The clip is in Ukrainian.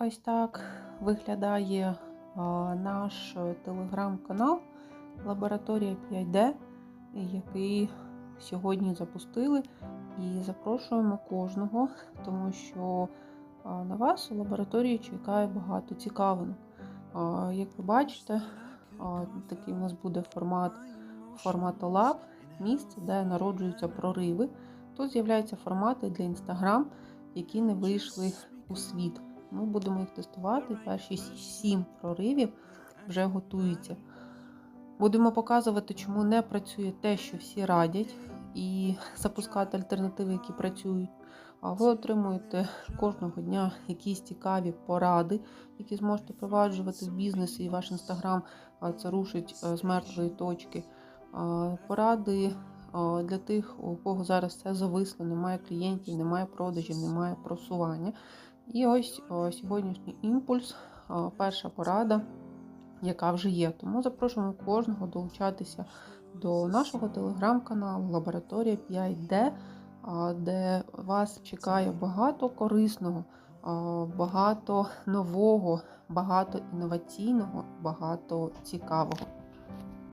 Ось так виглядає наш е, телеграм-канал Лабораторія 5D, який сьогодні запустили. І запрошуємо кожного, тому що на вас у лабораторії чекає багато цікавинок. Як ви бачите, такий у нас буде формат форматолаб, місце, де народжуються прориви. Тут з'являються формати для Instagram, які не вийшли у світ. Ми будемо їх тестувати. Перші сім проривів вже готуються. Будемо показувати, чому не працює те, що всі радять, і запускати альтернативи, які працюють. А ви отримуєте кожного дня якісь цікаві поради, які зможете впроваджувати в бізнес і ваш інстаграм. Це рушить е, з мертвої точки. Поради для тих, у кого зараз все зависло, немає клієнтів, немає продажів, немає просування. І ось о, сьогоднішній імпульс, о, перша порада, яка вже є. Тому запрошуємо кожного долучатися до нашого телеграм-каналу Лабораторія 5D, а, де вас чекає багато корисного, багато нового, багато інноваційного, багато цікавого.